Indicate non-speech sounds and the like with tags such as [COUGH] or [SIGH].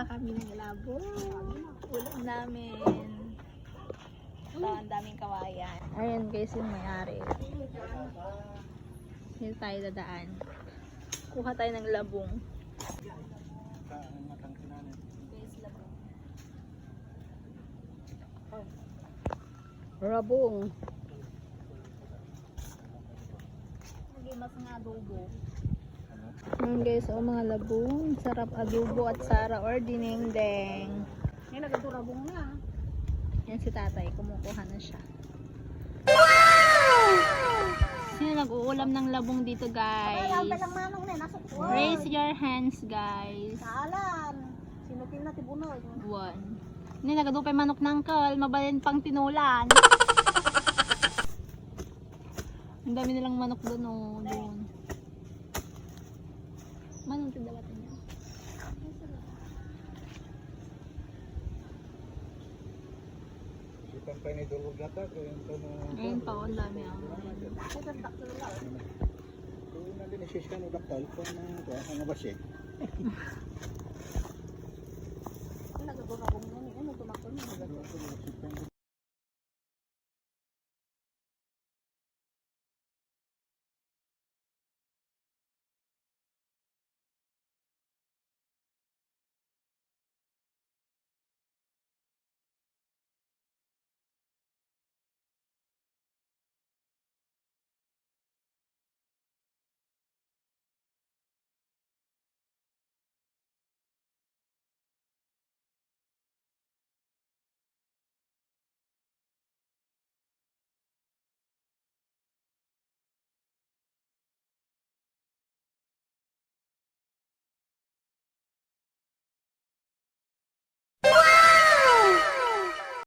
Kumuha kami ng labo. Ulam namin. Ito, ang daming kawayan. Ayan guys, yung may-ari. Dito tayo dadaan. Kuha tayo ng labong. Rabong. Lagi mas nga adobo. Ayan guys, oh mga labong. Sarap adobo at sara or dinengdeng. Ngayon, nagdurabong na. Yan si tatay, kumukuha na siya. Wow! Sino nag-uulam ng labong dito guys? lang manong na, nasa kuwan. Raise your hands guys. Saalan. Sinutin na tibunog. One. Hindi nagadupay manok ng kal, mabalin pang tinulan. Ang dami nilang manok doon oh, doon. Manong tidawatan niya. Ipan pa ni dulog lata ko yung to na. Ayun pa, ang dami ang. Kung na din isiskan udak tal ko na ko ang basik. [LAUGHS]